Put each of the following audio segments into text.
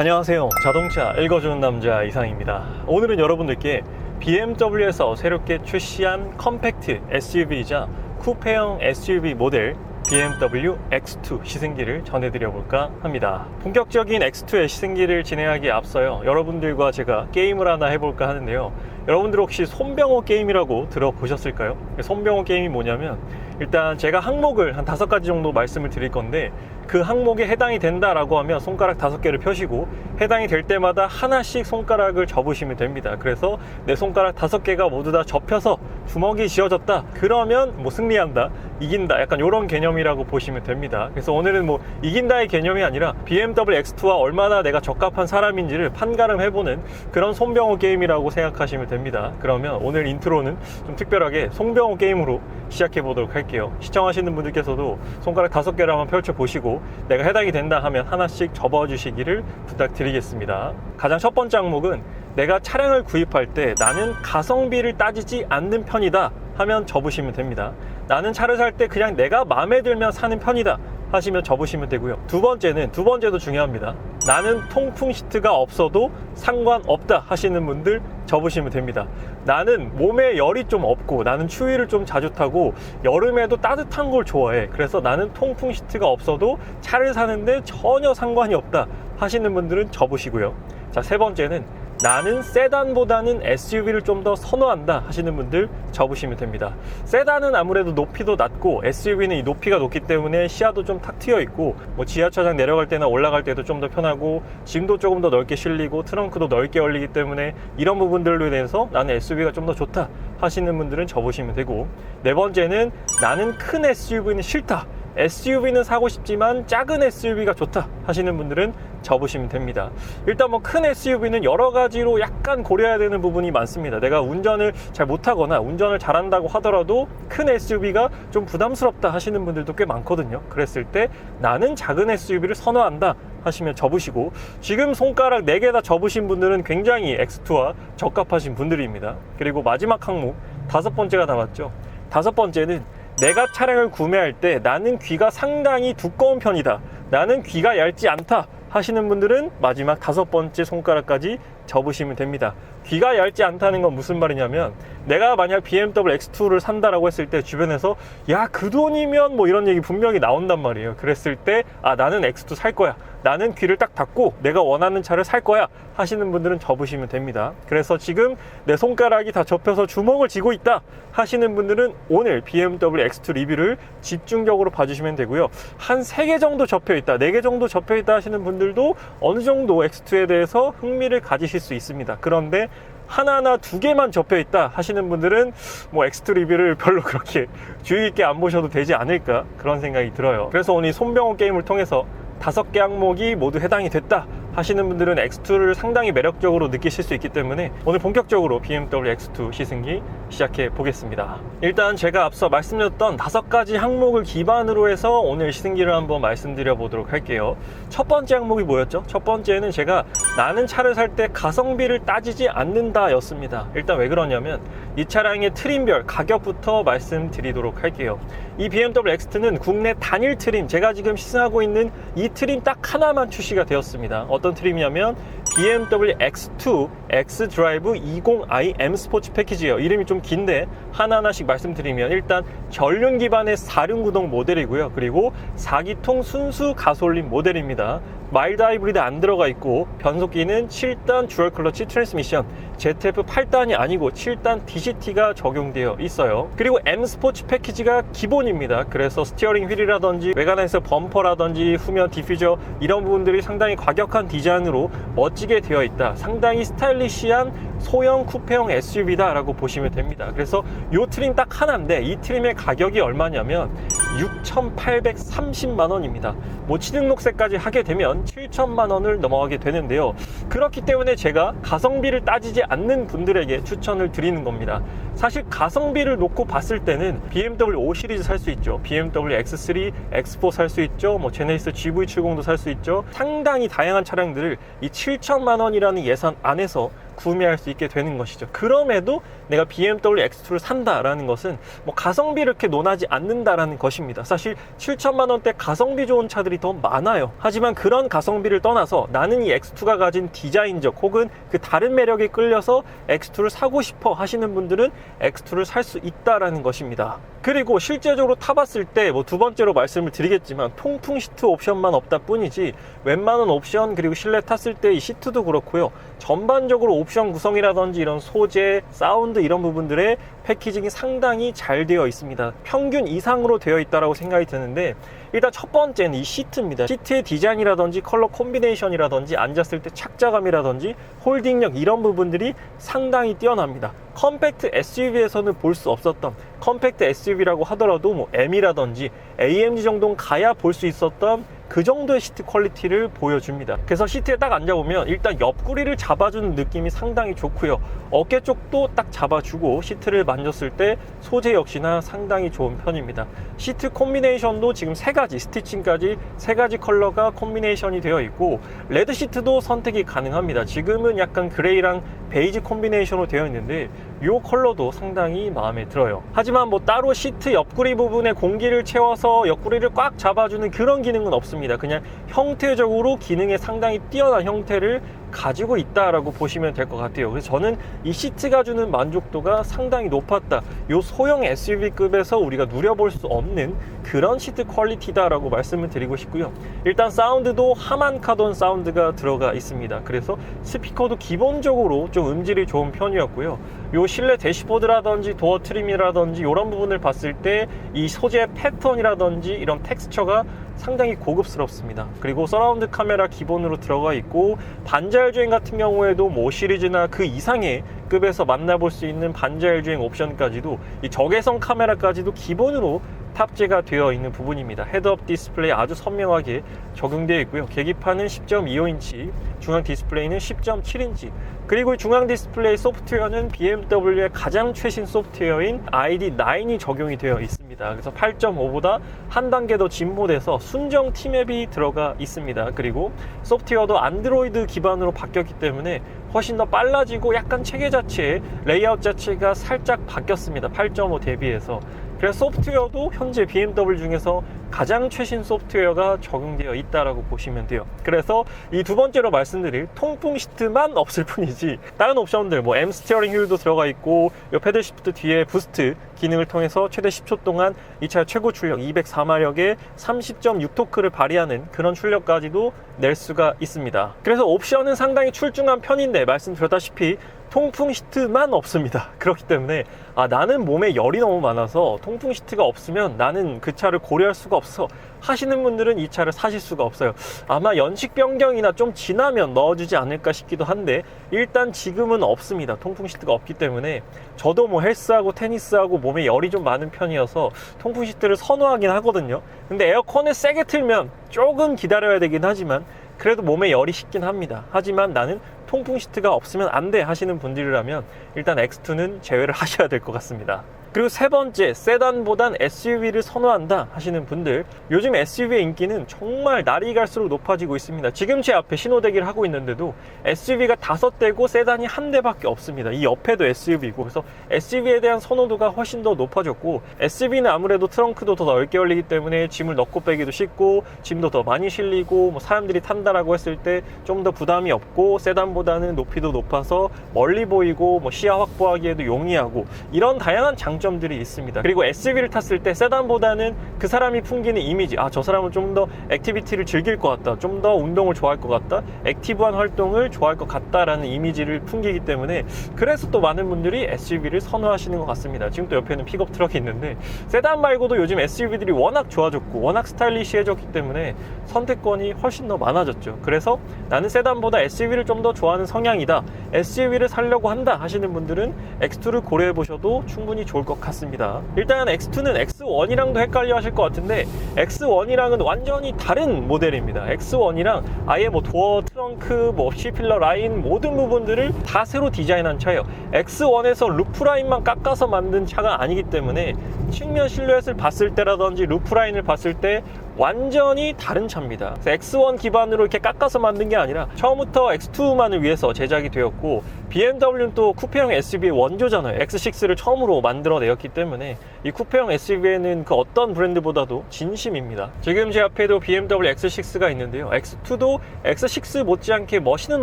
안녕하세요. 자동차 읽어주는 남자 이상입니다. 오늘은 여러분들께 BMW에서 새롭게 출시한 컴팩트 SUV이자 쿠페형 SUV 모델 BMW X2 시승기를 전해드려 볼까 합니다. 본격적인 X2의 시승기를 진행하기에 앞서요. 여러분들과 제가 게임을 하나 해볼까 하는데요. 여러분들 혹시 손병호 게임이라고 들어보셨을까요? 손병호 게임이 뭐냐면 일단 제가 항목을 한 다섯 가지 정도 말씀을 드릴 건데 그 항목에 해당이 된다라고 하면 손가락 다섯 개를 펴시고 해당이 될 때마다 하나씩 손가락을 접으시면 됩니다. 그래서 내 손가락 다섯 개가 모두 다 접혀서 주먹이 쥐어졌다. 그러면 뭐 승리한다, 이긴다. 약간 이런 개념이라고 보시면 됩니다. 그래서 오늘은 뭐 이긴다의 개념이 아니라 BMW X2와 얼마나 내가 적합한 사람인지를 판가름해보는 그런 손병호 게임이라고 생각하시면 됩니다. 그러면 오늘 인트로는 좀 특별하게 손병호 게임으로 시작해 보도록 할게요. 시청하시는 분들께서도 손가락 다섯 개를 한번 펼쳐 보시고 내가 해당이 된다 하면 하나씩 접어 주시기를 부탁드리겠습니다. 가장 첫 번째 항목은 내가 차량을 구입할 때 나는 가성비를 따지지 않는 편이다 하면 접으시면 됩니다. 나는 차를 살 때 그냥 내가 마음에 들면 사는 편이다 하시면 접으시면 되고요. 두 번째는 두 번째도 중요합니다. 나는 통풍 시트가 없어도 상관없다 하시는 분들 접으시면 됩니다. 나는 몸에 열이 좀 없고 나는 추위를 좀 자주 타고 여름에도 따뜻한 걸 좋아해. 그래서 나는 통풍 시트가 없어도 차를 사는데 전혀 상관이 없다 하시는 분들은 접으시고요. 자, 세 번째는 나는 세단보다는 SUV를 좀 더 선호한다 하시는 분들 접으시면 됩니다. 세단은 아무래도 높이도 낮고 SUV는 이 높이가 높기 때문에 시야도 좀 탁 트여 있고 뭐 지하철장 내려갈 때나 올라갈 때도 좀 더 편하고 짐도 조금 더 넓게 실리고 트렁크도 넓게 열리기 때문에 이런 부분들로 인해서 나는 SUV가 좀 더 좋다 하시는 분들은 접으시면 되고 네 번째는 나는 큰 SUV는 싫다. SUV는 사고 싶지만 작은 SUV가 좋다 하시는 분들은 접으시면 됩니다. 일단 뭐 큰 SUV는 여러 가지로 약간 고려해야 되는 부분이 많습니다. 내가 운전을 잘 못하거나 운전을 잘한다고 하더라도 큰 SUV가 좀 부담스럽다 하시는 분들도 꽤 많거든요. 그랬을 때 나는 작은 SUV를 선호한다 하시면 접으시고 지금 손가락 4개 다 접으신 분들은 굉장히 X2와 적합하신 분들입니다. 그리고 마지막 항목 다섯 번째가 나왔죠. 다섯 번째는 내가 차량을 구매할 때 나는 귀가 상당히 두꺼운 편이다. 나는 귀가 얇지 않다. 하시는 분들은 마지막 다섯 번째 손가락까지 접으시면 됩니다. 귀가 얇지 않다는 건 무슨 말이냐면 내가 만약 BMW X2를 산다라고 했을 때 주변에서 야 그 돈이면 뭐 이런 얘기 분명히 나온단 말이에요. 그랬을 때 아 나는 X2 살 거야. 나는 귀를 딱 닫고 내가 원하는 차를 살 거야 하시는 분들은 접으시면 됩니다. 그래서 지금 내 손가락이 다 접혀서 주먹을 쥐고 있다 하시는 분들은 오늘 BMW X2 리뷰를 집중적으로 봐주시면 되고요. 한세개 정도 접혀 있다, 네개 정도 접혀 있다 하시는 분들도 어느 정도 X2에 대해서 흥미를 가지실 수 있습니다. 그런데 하나나 두 개만 접혀 있다 하시는 분들은 뭐 X2 리뷰를 별로 그렇게 주의 있게 안 보셔도 되지 않을까 그런 생각이 들어요. 그래서 오늘 이 손병호 게임을 통해서 다섯 개 항목이 모두 해당이 됐다 하시는 분들은 X2를 상당히 매력적으로 느끼실 수 있기 때문에 오늘 본격적으로 BMW X2 시승기 시작해 보겠습니다. 일단 제가 앞서 말씀드렸던 다섯 가지 항목을 기반으로 해서 오늘 시승기를 한번 말씀드려 보도록 할게요. 첫 번째 항목이 뭐였죠? 첫 번째는 제가 나는 차를 살 때 가성비를 따지지 않는다 였습니다. 일단 왜 그러냐면 이 차량의 트림별 가격부터 말씀드리도록 할게요. 이 BMW X2는 국내 단일 트림, 제가 지금 시승하고 있는 이 트림 딱 하나만 출시가 되었습니다. 어떤 트림이냐면 BMW X2 X 드라이브 20i M 스포츠 패키지예요. 이름이 좀 긴데 하나하나씩 말씀드리면 일단 전륜 기반의 4륜 구동 모델이고요. 그리고 4기통 순수 가솔린 모델입니다. 마일드 하이브리드 안 들어가 있고 변속기는 7단 주얼 클러치 트랜스미션 ZF 8단이 아니고 7단 DCT가 적용되어 있어요. 그리고 M 스포츠 패키지가 기본입니다. 그래서 스티어링 휠이라든지 외관에서 범퍼라든지 후면 디퓨저 이런 부분들이 상당히 과격한 디자인으로 멋지게 되어 있다. 상당히 스타일리시한 소형 쿠페형 SUV다라고 보시면 됩니다. 그래서 이 트림 딱 하나인데 이 트림의 가격이 얼마냐면 6,830만 원입니다. 뭐 취등록세까지 하게 되면 7천만 원을 넘어가게 되는데요. 그렇기 때문에 제가 가성비를 따지지 않는 분들에게 추천을 드리는 겁니다. 사실 가성비를 놓고 봤을 때는 BMW 5 시리즈 살 수 있죠. BMW X3, X4 살 수 있죠. 뭐 제네시스 GV70도 살 수 있죠. 상당히 다양한 차량들을 이 7천만 원이라는 예산 안에서 구매할 수 있게 되는 것이죠. 그럼에도 내가 BMW X2를 산다라는 것은 뭐 가성비를 이렇게 논하지 않는다라는 것입니다. 사실 7천만 원대 가성비 좋은 차들이 더 많아요. 하지만 그런 가성비를 떠나서 나는 이 X2가 가진 디자인적 혹은 그 다른 매력에 끌려서 X2를 사고 싶어 하시는 분들은 X2를 살 수 있다라는 것입니다. 그리고 실제적으로 타봤을 때 뭐 두 번째로 말씀을 드리겠지만 통풍 시트 옵션만 없다 뿐이지 웬만한 옵션 그리고 실내 탔을 때 이 시트도 그렇고요. 전반적으로 옵션 구성이라든지 이런 소재, 사운드 이런 부분들의 패키징이 상당히 잘 되어 있습니다. 평균 이상으로 되어 있다고 생각이 드는데 일단 첫 번째는 이 시트입니다. 시트의 디자인이라든지 컬러 콤비네이션이라든지 앉았을 때 착자감이라든지 홀딩력 이런 부분들이 상당히 뛰어납니다. 컴팩트 SUV에서는 볼 수 없었던 컴팩트 SUV라고 하더라도 뭐 M이라든지 AMG 정도는 가야 볼 수 있었던 그 정도의 시트 퀄리티를 보여줍니다. 그래서 시트에 딱 앉아보면 일단 옆구리를 잡아주는 느낌이 상당히 좋고요. 어깨 쪽도 딱 잡아주고 시트를 만졌을 때 소재 역시나 상당히 좋은 편입니다. 시트 콤비네이션도 지금 세 가지 스티칭까지 세 가지 컬러가 콤비네이션이 되어 있고 레드 시트도 선택이 가능합니다. 지금은 약간 그레이랑 베이지 콤비네이션으로 되어 있는데 이 컬러도 상당히 마음에 들어요. 하지만 뭐 따로 시트 옆구리 부분에 공기를 채워서 옆구리를 꽉 잡아주는 그런 기능은 없습니다. 그냥 형태적으로 기능에 상당히 뛰어난 형태를 가지고 있다라고 보시면 될 것 같아요. 그래서 저는 이 시트가 주는 만족도가 상당히 높았다. 이 소형 SUV급에서 우리가 누려볼 수 없는 그런 시트 퀄리티다라고 말씀을 드리고 싶고요. 일단 사운드도 하만 카돈 사운드가 들어가 있습니다. 그래서 스피커도 기본적으로 좀 음질이 좋은 편이었고요. 요 실내 대시보드라든지 도어 트림이라든지 이런 부분을 봤을 때 이 소재 패턴이라든지 이런 텍스처가 상당히 고급스럽습니다. 그리고 서라운드 카메라 기본으로 들어가 있고 반자율 주행 같은 경우에도 뭐 시리즈나 그 이상의 급에서 만나볼 수 있는 반자율 주행 옵션까지도 이 적외선 카메라까지도 기본으로 탑재가 되어 있는 부분입니다. 헤드업 디스플레이 아주 선명하게 적용되어 있고요. 계기판은 10.25인치, 중앙 디스플레이는 10.7인치, 그리고 중앙 디스플레이 소프트웨어는 BMW의 가장 최신 소프트웨어인 ID9이 적용이 되어 있습니다. 그래서 8.5보다 한 단계 더 진보돼서 순정 티맵이 들어가 있습니다. 그리고 소프트웨어도 안드로이드 기반으로 바뀌었기 때문에 훨씬 더 빨라지고 약간 체계 자체의 레이아웃 자체가 살짝 바뀌었습니다. 8.5 대비해서. 그래서 소프트웨어도 현재 BMW 중에서 가장 최신 소프트웨어가 적용되어 있다라고 보시면 돼요. 그래서 이 두 번째로 말씀드릴 통풍 시트만 없을 뿐이지 다른 옵션들 뭐 M 스티어링 휠도 들어가 있고 이 패들 시프트 뒤에 부스트 기능을 통해서 최대 10초 동안 이 차 최고 출력 204마력에 30.6토크를 발휘하는 그런 출력까지도 낼 수가 있습니다. 그래서 옵션은 상당히 출중한 편인데 말씀드렸다시피 통풍 시트만 없습니다. 그렇기 때문에 아 나는 몸에 열이 너무 많아서 통풍 시트가 없으면 나는 그 차를 고려할 수가 없어 하시는 분들은 이 차를 사실 수가 없어요. 아마 연식 변경이나 좀 지나면 넣어주지 않을까 싶기도 한데 일단 지금은 없습니다. 통풍 시트가 없기 때문에 저도 뭐 헬스하고 테니스하고 몸에 열이 좀 많은 편이어서 통풍 시트를 선호하긴 하거든요. 근데 에어컨을 세게 틀면 조금 기다려야 되긴 하지만 그래도 몸에 열이 식긴 합니다. 하지만 나는 통풍 시트가 없으면 안 돼 하시는 분들이라면 일단 X2는 제외를 하셔야 될 것 같습니다. 그리고 세 번째, 세단보단 SUV를 선호한다 하시는 분들, 요즘 SUV의 인기는 정말 날이 갈수록 높아지고 있습니다. 지금 제 앞에 신호대기를 하고 있는데도 SUV가 다섯 대고 세단이 한 대밖에 없습니다. 이 옆에도 SUV고, 그래서 SUV에 대한 선호도가 훨씬 더 높아졌고, SUV는 아무래도 트렁크도 더 넓게 열리기 때문에 짐을 넣고 빼기도 쉽고, 짐도 더 많이 실리고, 뭐 사람들이 탄다라고 했을 때 좀 더 부담이 없고, 세단보다는 높이도 높아서 멀리 보이고, 뭐 시야 확보하기에도 용이하고, 이런 다양한 장 장점들이 있습니다. 그리고 SUV를 탔을 때 세단보다는 그 사람이 풍기는 이미지, 아, 저 사람은 좀 더 액티비티를 즐길 것 같다. 좀 더 운동을 좋아할 것 같다. 액티브한 활동을 좋아할 것 같다라는 이미지를 풍기기 때문에 그래서 또 많은 분들이 SUV를 선호하시는 것 같습니다. 지금 또 옆에는 픽업 트럭이 있는데 세단 말고도 요즘 SUV들이 워낙 좋아졌고 워낙 스타일리시해졌기 때문에 선택권이 훨씬 더 많아졌죠. 그래서 나는 세단보다 SUV를 좀 더 좋아하는 성향이다. SUV를 살려고 한다 하시는 분들은 X2를 고려해 보셔도 충분히 좋을 것 같습니다. 일단 X2는 X1이랑도 헷갈려 하실 것 같은데 X1이랑은 완전히 다른 모델입니다. X1이랑 아예 뭐 도어, 트렁크, 뭐 C필러 라인 모든 부분들을 다 새로 디자인한 차예요. X1에서 루프 라인만 깎아서 만든 차가 아니기 때문에 측면 실루엣을 봤을 때라든지 루프 라인을 봤을 때 완전히 다른 차입니다. 그래서 X1 기반으로 이렇게 깎아서 만든 게 아니라 처음부터 X2만을 위해서 제작이 되었고 BMW는 또 쿠페형 SUV의 원조잖아요. X6를 처음으로 만들어내었기 때문에 이 쿠페형 SUV에는 그 어떤 브랜드보다도 진심입니다. 지금 제 앞에도 BMW X6가 있는데요. X2도 X6 못지않게 멋있는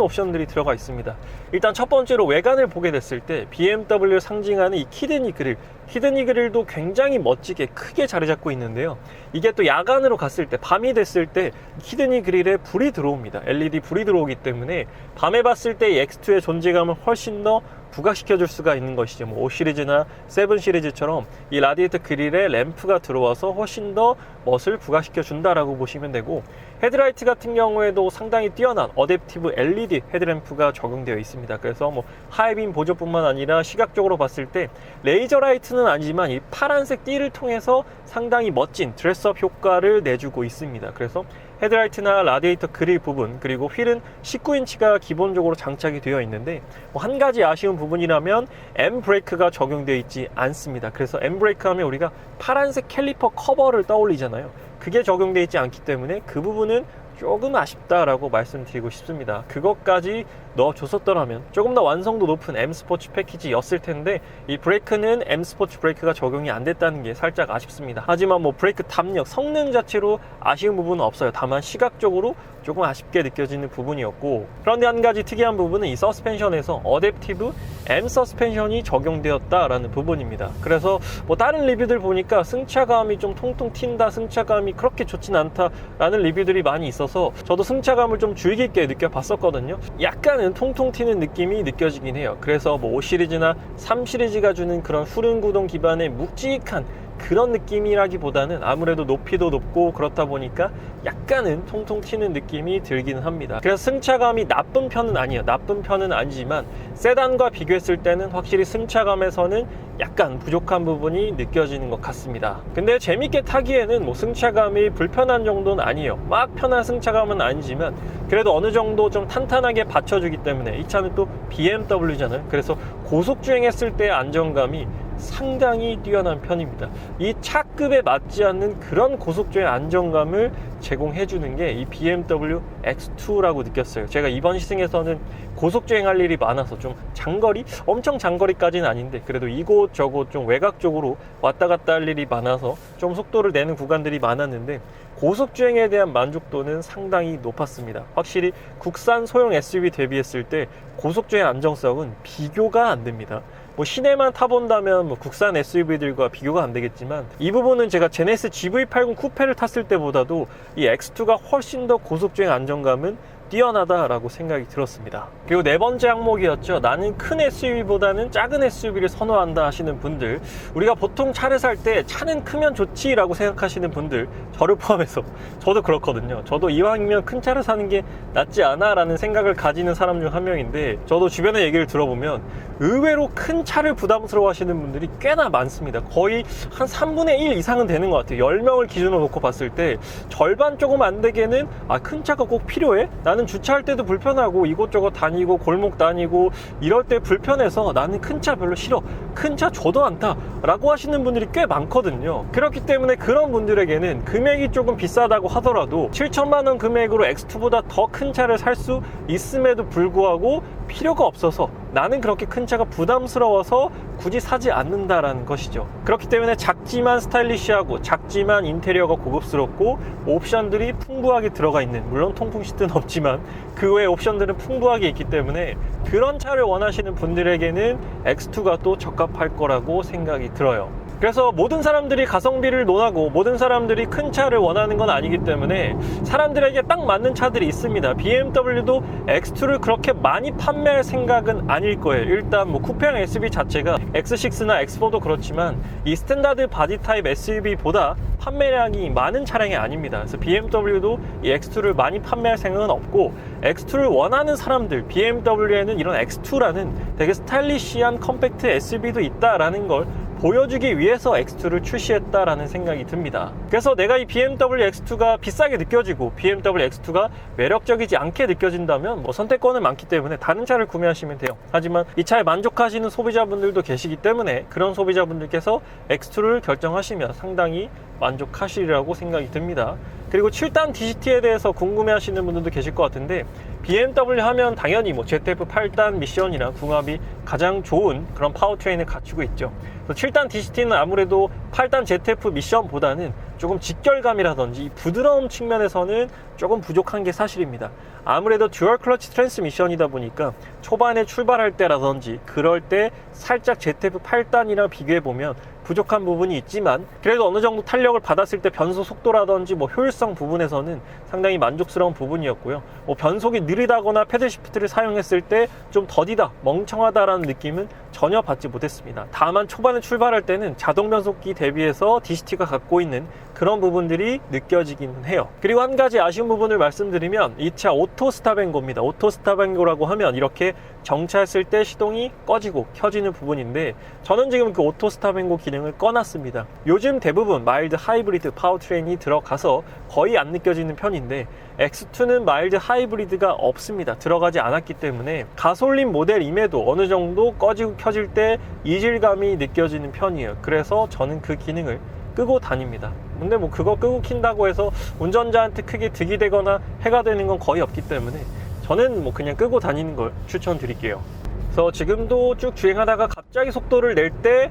옵션들이 들어가 있습니다. 일단 첫 번째로 외관을 보게 됐을 때 BMW를 상징하는 이 키드니 그릴 히드니 그릴도 굉장히 멋지게 크게 자리 잡고 있는데요. 이게 또 야간으로 갔을 때, 밤이 됐을 때 히드니 그릴에 불이 들어옵니다. LED 불이 들어오기 때문에 밤에 봤을 때이 X2의 존재감을 훨씬 더 부각시켜 줄 수가 있는 것이죠. 뭐 5 시리즈나 7 시리즈처럼 이 라디에이터 그릴에 램프가 들어와서 훨씬 더 멋을 부각시켜 준다라고 보시면 되고 헤드라이트 같은 경우에도 상당히 뛰어난 어댑티브 LED 헤드램프가 적용되어 있습니다. 그래서 뭐 하이빔 보조뿐만 아니라 시각적으로 봤을 때 레이저 라이트는 아니지만 이 파란색 띠를 통해서 상당히 멋진 드레스업 효과를 내주고 있습니다. 그래서 헤드라이트나 라디에이터 그릴 부분 그리고 휠은 19인치가 기본적으로 장착이 되어 있는데 뭐 한 가지 아쉬운 부분이라면 M 브레이크가 적용되어 있지 않습니다. 그래서 M 브레이크 하면 우리가 파란색 캘리퍼 커버를 떠올리잖아요. 그게 적용되어 있지 않기 때문에 그 부분은 조금 아쉽다라고 말씀드리고 싶습니다. 그것까지 넣어줬었더라면 조금 더 완성도 높은 M 스포츠 패키지였을 텐데 이 브레이크는 M 스포츠 브레이크가 적용이 안 됐다는 게 살짝 아쉽습니다. 하지만 뭐 브레이크 담력, 성능 자체로 아쉬운 부분은 없어요. 다만 시각적으로 조금 아쉽게 느껴지는 부분이었고 그런데 한 가지 특이한 부분은 이 서스펜션에서 어댑티브 M 서스펜션이 적용되었다라는 부분입니다. 그래서 뭐 다른 리뷰들 보니까 승차감이 좀 통통 튄다, 승차감이 그렇게 좋진 않다라는 리뷰들이 많이 있어서 저도 승차감을 좀 주의 깊게 느껴봤었거든요. 약간은 통통 튀는 느낌이 느껴지긴 해요. 그래서 뭐 5 시리즈나 3 시리즈가 주는 그런 후륜 구동 기반의 묵직한 그런 느낌이라기보다는 아무래도 높이도 높고 그렇다 보니까 약간은 통통 튀는 느낌이 들기는 합니다. 그래서 승차감이 나쁜 편은 아니에요. 나쁜 편은 아니지만 세단과 비교했을 때는 확실히 승차감에서는 약간 부족한 부분이 느껴지는 것 같습니다. 근데 재밌게 타기에는 뭐 승차감이 불편한 정도는 아니에요. 막 편한 승차감은 아니지만 그래도 어느 정도 좀 탄탄하게 받쳐주기 때문에 이 차는 또 BMW잖아요. 그래서 고속 주행했을 때의 안정감이 상당히 뛰어난 편입니다. 이 차급에 맞지 않는 그런 고속주행 안정감을 제공해 주는 게 이 BMW X2라고 느꼈어요. 제가 이번 시승에서는 고속주행할 일이 많아서 좀 장거리? 엄청 장거리까지는 아닌데 그래도 이곳저곳 좀 외곽적으로 왔다 갔다 할 일이 많아서 좀 속도를 내는 구간들이 많았는데 고속주행에 대한 만족도는 상당히 높았습니다. 확실히 국산 소형 SUV 대비했을 때 고속주행 안정성은 비교가 안 됩니다. 뭐 시내만 타본다면 뭐 국산 SUV들과 비교가 안 되겠지만 이 부분은 제가 제네스 GV80 쿠페를 탔을 때보다도 이 X2가 훨씬 더 고속주행 안정감은 뛰어나다라고 생각이 들었습니다. 그리고 네 번째 항목이었죠. 나는 큰 SUV보다는 작은 SUV를 선호한다 하시는 분들, 우리가 보통 차를 살 때 차는 크면 좋지라고 생각하시는 분들, 저를 포함해서 저도 그렇거든요. 저도 이왕이면 큰 차를 사는 게 낫지 않아라는 생각을 가지는 사람 중 한 명인데, 저도 주변의 얘기를 들어보면 의외로 큰 차를 부담스러워 하시는 분들이 꽤나 많습니다. 거의 한 3분의 1 이상은 되는 것 같아요. 10명을 기준으로 놓고 봤을 때 절반 조금 안 되게는 아, 큰 차가 꼭 필요해? 나는 주차할 때도 불편하고 이곳저곳 다니고 골목 다니고 이럴 때 불편해서 나는 큰 차 별로 싫어. 큰 차 줘도 않다. 라고 하시는 분들이 꽤 많거든요. 그렇기 때문에 그런 분들에게는 금액이 조금 비싸다고 하더라도 7천만 원 금액으로 X2보다 더 큰 차를 살 수 있음에도 불구하고 필요가 없어서 나는 그렇게 큰 차가 부담스러워서 굳이 사지 않는다라는 것이죠. 그렇기 때문에 작지만 스타일리시하고 작지만 인테리어가 고급스럽고 옵션들이 풍부하게 들어가 있는 물론 통풍 시트는 없지만 그 외 옵션들은 풍부하게 있기 때문에 그런 차를 원하시는 분들에게는 X2가 또 적합할 거라고 생각이 들어요. 그래서 모든 사람들이 가성비를 논하고 모든 사람들이 큰 차를 원하는 건 아니기 때문에 사람들에게 딱 맞는 차들이 있습니다. BMW도 X2를 그렇게 많이 판매할 생각은 아닐 거예요. 일단 뭐 쿠페형 SUV 자체가 X6나 X4도 그렇지만 이 스탠다드 바디 타입 SUV보다 판매량이 많은 차량이 아닙니다. 그래서 BMW도 이 X2를 많이 판매할 생각은 없고 X2를 원하는 사람들 BMW에는 이런 X2라는 되게 스타일리시한 컴팩트 SUV도 있다라는 걸 보여주기 위해서 X2를 출시했다라는 생각이 듭니다. 그래서 내가 이 BMW X2가 비싸게 느껴지고 BMW X2가 매력적이지 않게 느껴진다면 뭐 선택권은 많기 때문에 다른 차를 구매하시면 돼요. 하지만 이 차에 만족하시는 소비자분들도 계시기 때문에 그런 소비자분들께서 X2를 결정하시면 상당히 만족하시리라고 생각이 듭니다. 그리고 7단 DCT에 대해서 궁금해 하시는 분들도 계실 것 같은데 BMW 하면 당연히 뭐 ZF 8단 미션이나 궁합이 가장 좋은 그런 파워트레인을 갖추고 있죠. 그래서 7단 DCT는 아무래도 8단 ZF 미션보다는 조금 직결감이라든지 이 부드러움 측면에서는 조금 부족한 게 사실입니다. 아무래도 듀얼 클러치 트랜스미션이다 보니까 초반에 출발할 때라든지 그럴 때 살짝 ZF 8단이랑 비교해 보면 부족한 부분이 있지만 그래도 어느 정도 탄력을 받았을 때 변속 속도라든지 뭐 효율성 부분에서는 상당히 만족스러운 부분이었고요. 뭐 변속이 느리다거나 패들 시프트를 사용했을 때 좀 더디다, 멍청하다라는 느낌은 전혀 받지 못했습니다. 다만 초반에 출발할 때는 자동 변속기 대비해서 DCT가 갖고 있는 그런 부분들이 느껴지긴 해요. 그리고 한 가지 아쉬운 부분을 말씀드리면 이 차 오토 스타뱅고입니다. 오토 스타뱅고라고 하면 이렇게 정차했을 때 시동이 꺼지고 켜지는 부분인데 저는 지금 그 오토 스타뱅고 기능을 꺼놨습니다. 요즘 대부분 마일드 하이브리드 파워트레인이 들어가서 거의 안 느껴지는 편인데 X2는 마일드 하이브리드가 없습니다. 들어가지 않았기 때문에 가솔린 모델임에도 어느 정도 꺼지고 켜질 때 이질감이 느껴지는 편이에요. 그래서 저는 그 기능을 끄고 다닙니다. 근데 뭐 그거 끄고 킨다고 해서 운전자한테 크게 득이 되거나 해가 되는 건 거의 없기 때문에 저는 뭐 그냥 끄고 다니는 걸 추천드릴게요. 그래서 지금도 쭉 주행하다가 갑자기 속도를 낼 때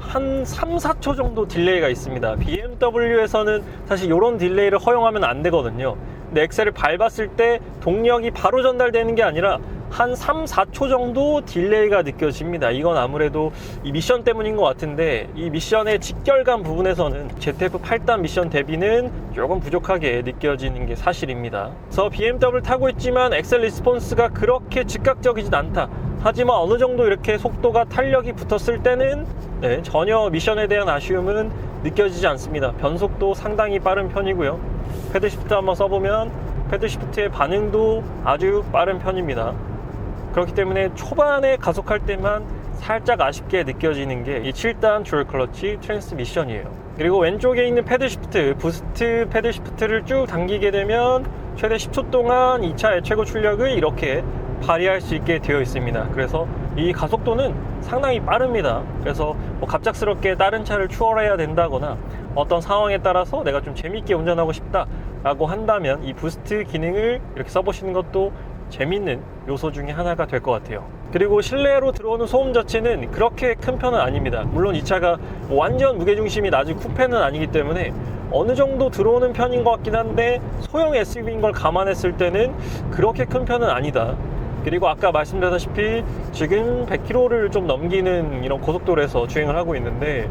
한 3, 4초 정도 딜레이가 있습니다. BMW에서는 사실 이런 딜레이를 허용하면 안 되거든요. 근데 엑셀을 밟았을 때 동력이 바로 전달되는 게 아니라 한 3, 4초 정도 딜레이가 느껴집니다. 이건 아무래도 이 미션 때문인 것 같은데 이 미션의 직결감 부분에서는 ZF 8단 미션 대비는 조금 부족하게 느껴지는 게 사실입니다. 그래서 BMW 타고 있지만 엑셀 리스폰스가 그렇게 즉각적이진 않다. 하지만 어느 정도 이렇게 속도가 탄력이 붙었을 때는 네, 전혀 미션에 대한 아쉬움은 느껴지지 않습니다. 변속도 상당히 빠른 편이고요. 패드 시프트 한번 써보면 패드 시프트의 반응도 아주 빠른 편입니다. 그렇기 때문에 초반에 가속할 때만 살짝 아쉽게 느껴지는 게 이 7단 듀얼 클러치 트랜스미션이에요. 그리고 왼쪽에 있는 패드 시프트, 부스트 패드 시프트를 쭉 당기게 되면 최대 10초 동안 이 차의 최고 출력을 이렇게 발휘할 수 있게 되어 있습니다. 그래서 이 가속도는 상당히 빠릅니다. 그래서 뭐 갑작스럽게 다른 차를 추월해야 된다거나 어떤 상황에 따라서 내가 좀 재밌게 운전하고 싶다 라고 한다면 이 부스트 기능을 이렇게 써보시는 것도 재밌는 요소 중에 하나가 될 것 같아요. 그리고 실내로 들어오는 소음 자체는 그렇게 큰 편은 아닙니다. 물론 이 차가 뭐 완전 무게중심이 낮은 쿠페는 아니기 때문에 어느 정도 들어오는 편인 것 같긴 한데 소형 SUV인 걸 감안했을 때는 그렇게 큰 편은 아니다. 그리고 아까 말씀드렸다시피 지금 100km를 좀 넘기는 이런 고속도로에서 주행을 하고 있는데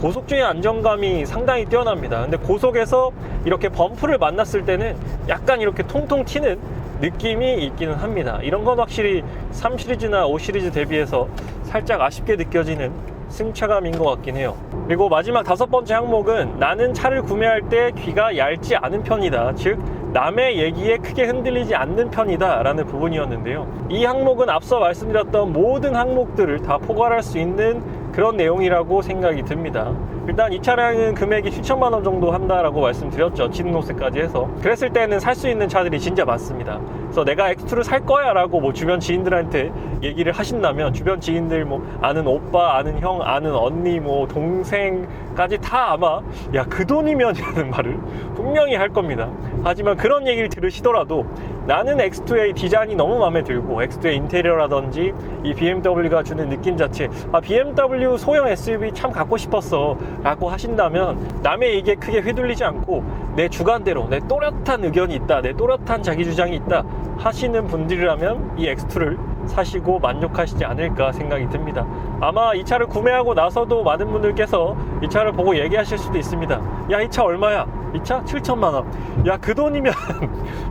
고속주행 안정감이 상당히 뛰어납니다. 근데 고속에서 이렇게 범프를 만났을 때는 약간 이렇게 통통 튀는 느낌이 있기는 합니다. 이런 건 확실히 3 시리즈나 5 시리즈 대비해서 살짝 아쉽게 느껴지는 승차감인 것 같긴 해요. 그리고 마지막 다섯 번째 항목은 나는 차를 구매할 때 귀가 얇지 않은 편이다. 즉, 남의 얘기에 크게 흔들리지 않는 편이다. 라는 부분이었는데요. 이 항목은 앞서 말씀드렸던 모든 항목들을 다 포괄할 수 있는 그런 내용이라고 생각이 듭니다. 일단 이 차량은 금액이 7천만 원 정도 한다라고 말씀드렸죠. 진노세까지 해서. 그랬을 때는 살 수 있는 차들이 진짜 많습니다. 그래서 내가 X2를 살 거야라고 뭐 주변 지인들한테 얘기를 하신다면 주변 지인들 뭐 아는 오빠, 아는 형, 아는 언니, 뭐 동생까지 다 아마 야 그 돈이면이라는 말을 분명히 할 겁니다. 하지만 그런 얘기를 들으시더라도 나는 X2의 디자인이 너무 마음에 들고 X2의 인테리어라든지 이 BMW가 주는 느낌 자체 아 BMW 소형 SUV 참 갖고 싶었어 라고 하신다면 남의 얘기에 크게 휘둘리지 않고 내 주관대로 내 또렷한 의견이 있다 내 또렷한 자기 주장이 있다 하시는 분들이라면 이 X2를 사시고 만족하시지 않을까 생각이 듭니다 아마 이 차를 구매하고 나서도 많은 분들께서 이 차를 보고 얘기하실 수도 있습니다 야 이 차 얼마야 이 차 7천만 원. 야, 그 돈이면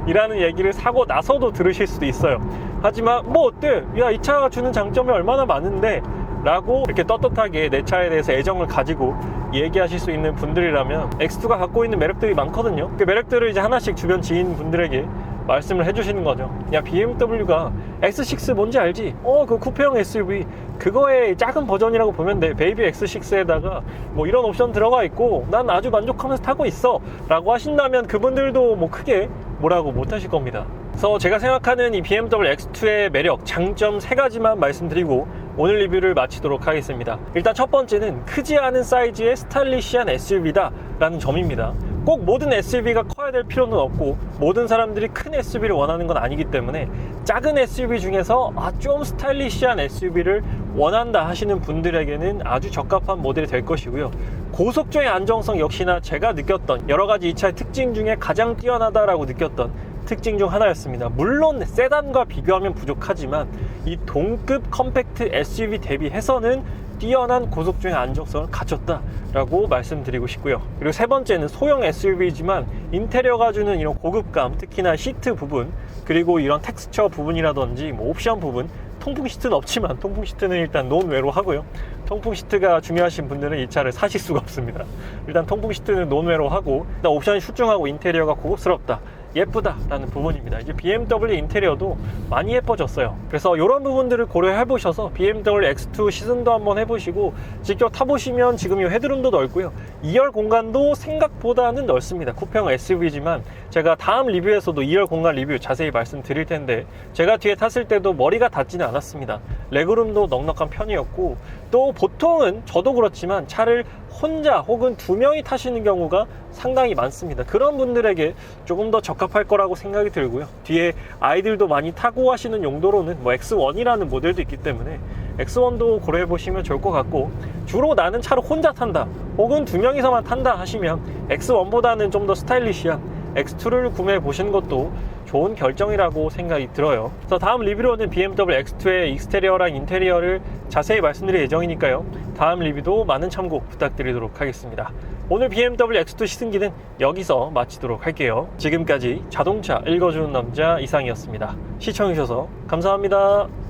이라는 얘기를 사고 나서도 들으실 수도 있어요. 하지만 뭐 어때? 야, 이 차가 주는 장점이 얼마나 많은데 라고 이렇게 떳떳하게 내 차에 대해서 애정을 가지고 얘기하실 수 있는 분들이라면 X2가 갖고 있는 매력들이 많거든요. 그 매력들을 이제 하나씩 주변 지인분들에게 말씀을 해주시는 거죠. 야 BMW가 X6 뭔지 알지? 어 그 쿠페형 SUV 그거의 작은 버전이라고 보면 돼. 베이비 X6에다가 뭐 이런 옵션 들어가 있고 난 아주 만족하면서 타고 있어라고 하신다면 그분들도 뭐 크게 뭐라고 못 하실 겁니다. 그래서 제가 생각하는 이 BMW X2의 매력, 장점 세 가지만 말씀드리고 오늘 리뷰를 마치도록 하겠습니다. 일단 첫 번째는 크지 않은 사이즈의 스타일리시한 SUV다 라는 점입니다. 꼭 모든 SUV가 커야 될 필요는 없고 모든 사람들이 큰 SUV를 원하는 건 아니기 때문에 작은 SUV 중에서 아, 좀 스타일리시한 SUV를 원한다 하시는 분들에게는 아주 적합한 모델이 될 것이고요. 고속주행 안정성 역시나 제가 느꼈던 여러 가지 이 차의 특징 중에 가장 뛰어나다라고 느꼈던 특징 중 하나였습니다. 물론 세단과 비교하면 부족하지만 이 동급 컴팩트 SUV 대비해서는 뛰어난 고속주행 안정성을 갖췄다라고 말씀드리고 싶고요. 그리고 세 번째는 소형 SUV지만 인테리어가 주는 이런 고급감, 특히나 시트 부분, 그리고 이런 텍스처 부분이라든지 뭐 옵션 부분, 통풍 시트는 없지만 통풍 시트는 일단 논외로 하고요. 통풍 시트가 중요하신 분들은 이 차를 사실 수가 없습니다. 일단 통풍 시트는 논외로 하고 일단 옵션이 출중하고 인테리어가 고급스럽다. 예쁘다라는 부분입니다. 이제 BMW 인테리어도 많이 예뻐졌어요. 그래서 이런 부분들을 고려해 보셔서 BMW X2 시승도 한번 해보시고 직접 타보시면 지금 이 헤드룸도 넓고요. 2열 공간도 생각보다는 넓습니다. 쿠페형 SUV지만 제가 다음 리뷰에서도 2열 공간 리뷰 자세히 말씀드릴 텐데 제가 뒤에 탔을 때도 머리가 닿지는 않았습니다. 레그룸도 넉넉한 편이었고 또 보통은 저도 그렇지만 차를 혼자 혹은 두 명이 타시는 경우가 상당히 많습니다. 그런 분들에게 조금 더 적합할 거라고 생각이 들고요. 뒤에 아이들도 많이 타고 하시는 용도로는 뭐 X1이라는 모델도 있기 때문에 X1도 고려해 보시면 좋을 것 같고 주로 나는 차를 혼자 탄다 혹은 두 명이서만 탄다 하시면 X1보다는 좀 더 스타일리시한 X2를 구매해 보시는 것도 좋은 결정이라고 생각이 들어요. 그래서 다음 리뷰로는 BMW X2의 익스테리어랑 인테리어를 자세히 말씀드릴 예정이니까요. 다음 리뷰도 많은 참고 부탁드리도록 하겠습니다. 오늘 BMW X2 시승기는 여기서 마치도록 할게요. 지금까지 자동차 읽어주는 남자 이상이었습니다. 시청해주셔서 감사합니다.